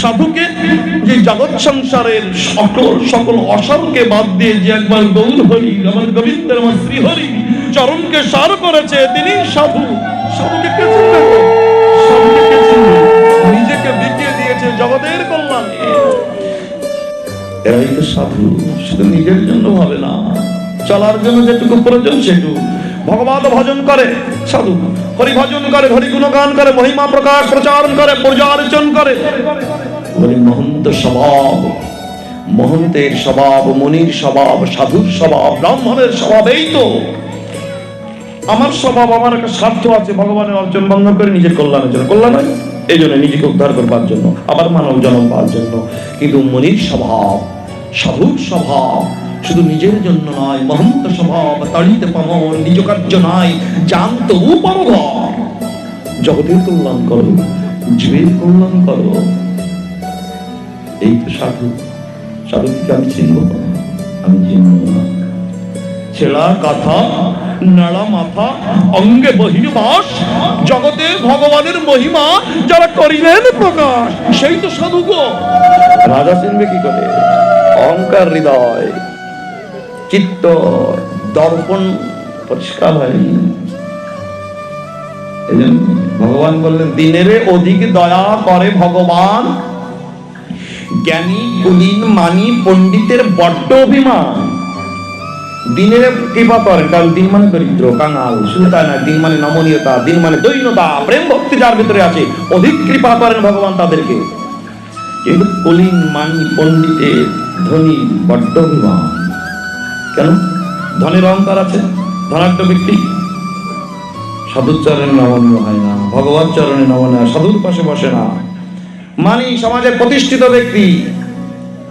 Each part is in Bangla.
সাধুকে যে জগৎ সংসারের সকল সকল অসারকে বাদ দিয়ে যে একবার গৌর হরি, আমার গোবিন্দের আমার শ্রীহরি, চরণকে সার করেছে তিনি সাধু। সাধুকে কে সাধুকে? নিজেকে বিকিয়ে দিয়েছে জগতের কল্যাণে। এরাই তো সাধু শুধু নিজের জন্য ভাবে না। চলার জন্য যেটুকু প্রয়োজন সেটুকু। ভগবান ভজন করে, সাধু। হরি ভজন করে হরি গুণগান করে, মহিমা প্রকাশ প্রচারণ করে, পূজার্চন করে। বলি, মহন্ত স্বভাব, মহন্তের স্বভাব, মুনির স্বভাব, সাধুর স্বভাব, ব্রাহ্মণের স্বভাব, এই তো। আমার স্বভাব, আমার একটা স্বার্থ আছে, ভগবানের অর্জন বন্ধ করে নিজের কল্যাণের জন্য। কল্যাণ হয় এই জন্য নিজেকে উদ্ধার করবার জন্য, আবার মানব জন্ম পাওয়ার জন্য। কিন্তু মনির স্বভাব, সাধুর স্বভাব শুধু নিজের জন্য নয়, মহন্ত স্বভাব, তাড়িতে পামন নিজ কার্য নয়, জানত উপমগ জগতের কল্যাণ করো, জীবের কল্যাণ করো। এই তো সাধু। সাধুকে আমি চিনব আমি চিনব না। ছেঁড়া কাঁথা নাড়া, মাথা, অঙ্গে বহির্বাস জগতে ভগবানের মহিমা যারা করিলেন প্রকাশ। সেই তো সাধু গো। রাজা চিনবে কি করে? অহংকার হৃদয়। চিত্ত দর্পণ পরিষ্কার হয়নি। ভগবান বললেন, দিনের অধিক দয়া করে ভগবান। জ্ঞানী কুলীন মানি, পণ্ডিতের বড্ড অভিমান। দিনের কৃপা করেন কারণ দিন মানে দরিদ্র, কাঙাল শুধু না দিন মানে নমনীয়তা, দিন মানে দৈন্যতা, প্রেম ভক্তি যার ভিতরে আছে। অধিক কৃপা করেন ভগবান তাদেরকে। কিন্তু কলিন মানি, পণ্ডিতের ধনী বড্ড অভিমান। কেন? ধনের অহংকার আছে, ধনাঢ্য ব্যক্তি। সাধুর চরণে নমনীয় হয় না, ভগবান চরণে নমনীয় সাধুর পাশে বসে না। মানি সমাজে প্রতিষ্ঠিত ব্যক্তি,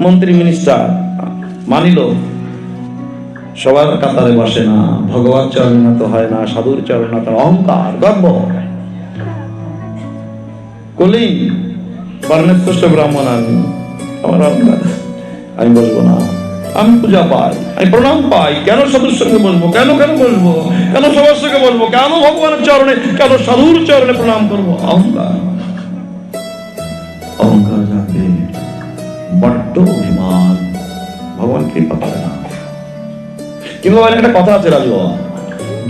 মন্ত্রী মিনিস্টার মানিল সবার কাতারে বসে না, ভগবান চরণে তো হয় না, সাধুর চরণে তো অহংকার, গর্ব। কলিং বর্ণশ্রেষ্ঠ ব্রাহ্মণ আমি, আমার অহংকার, আমি বলব না। আমি পূজা পাই, আমি প্রণাম পাই। কেন সাধুর সঙ্গে বলব? কেন কেন বলব? কেন সবার সঙ্গে বলব? কেন ভগবানের চরণে, কেন সাধুর চরণে প্রণাম করব? অহংকার। অহংকার যাবে বড্ড অভিমান। ভগবান কৃপা করে না? কিন্তু একটা কথা আছে রাজু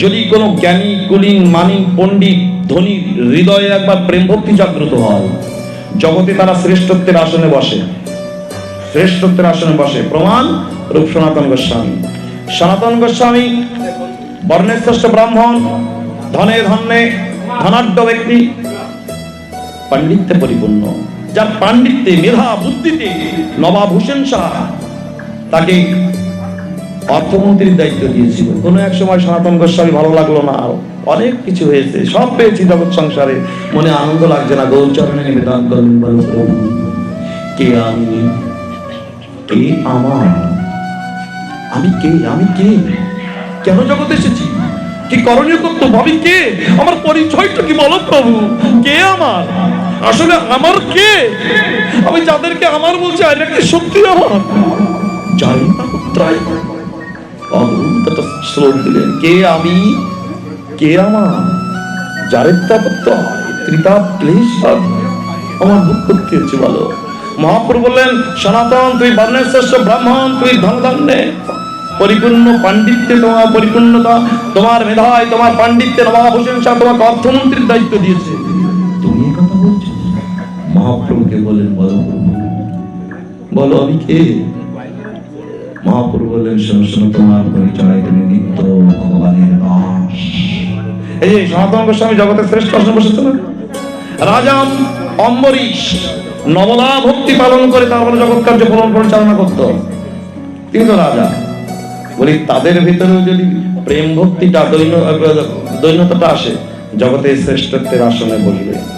যদি কোনো জ্ঞানী, কুলীন মানিন পণ্ডিত, ধনী হৃদয়ে একবার প্রেম ভক্তি জাগ্রত হয়, জগতে তারা শ্রেষ্ঠত্বের আসনে বসে। শ্রেষ্ঠত্বের আসনে বসে প্রমাণ রূপ সনাতন গোস্বামী। সনাতন গোস্বামী বর্ণের শ্রেষ্ঠ ব্রাহ্মণ, ধনে ধন্যে ধনাঢ্য ব্যক্তি, পাণ্ডিত্যে পরিপূর্ণ। যার পাণ্ডিত্যে, মেধা, বুদ্ধিতে হোসেন শাহ তাকে অর্থমন্ত্রীর দায়িত্ব দিয়েছিল। কোনো এক সময় সনাতন গোস্বামী ভালো লাগল না। অনেক কিছু হয়েছে, সব পেয়েছি জগৎ সংসারে। মনে আনন্দ লাগছে না গৌচরণে নিবেদন করলেন বলো কে আমি? কে আমার? আমি কে? আমি কে? কেন জগতে এসেছি? কি করণীয় কর্তব্য আমি কে? আমার পরিচয়টা কি বলো প্রভু কে আমার? আসলে আমার কে? আমি যাদেরকে আমার বলছি, আর সত্যি আমার? জানি না কে আমি? কে আমার? যারের তাপত্য হয় ত্রিতাপ ক্লেশ আমার দুঃখ করতে হচ্ছে বলো। মহাপ্রভু বললেন সনাতন তুই বর্ণের শ্রেষ্ঠ ব্রাহ্মণ তুই ধনধান্যে। পরিপূর্ণ পাণ্ডিত্যে তোমার পরিপূর্ণতা তোমার মেধায় তোমার পাণ্ডিত্যে নবাব হোসেন শাহ তোমাকে অর্থমন্ত্রীর দায়িত্ব দিয়েছে। তুমি কথা বলছো? মহাপ্রভুকে বলেন বলো বলো আমি কে? মহাপ্রভু বললেন শোনো তোমার পরিচয় তুমি নিত্য ভগবানের দাস। এই যে সনাতন গোস্বামী জগতের শ্রেষ্ঠ আসনে বসেছে না রাজাম অম্বরীশ। নবলা ভক্তি পালন করে তারপরে জগৎ কার্য পূরণ পরিচালনা করত। তিনি তো রাজা। বলি, তাদের ভিতরেও যদি প্রেম ভক্তিটা দৈন্য দৈন্যতাটা আসে, জগতের শ্রেষ্ঠত্বের আসনে বসবে।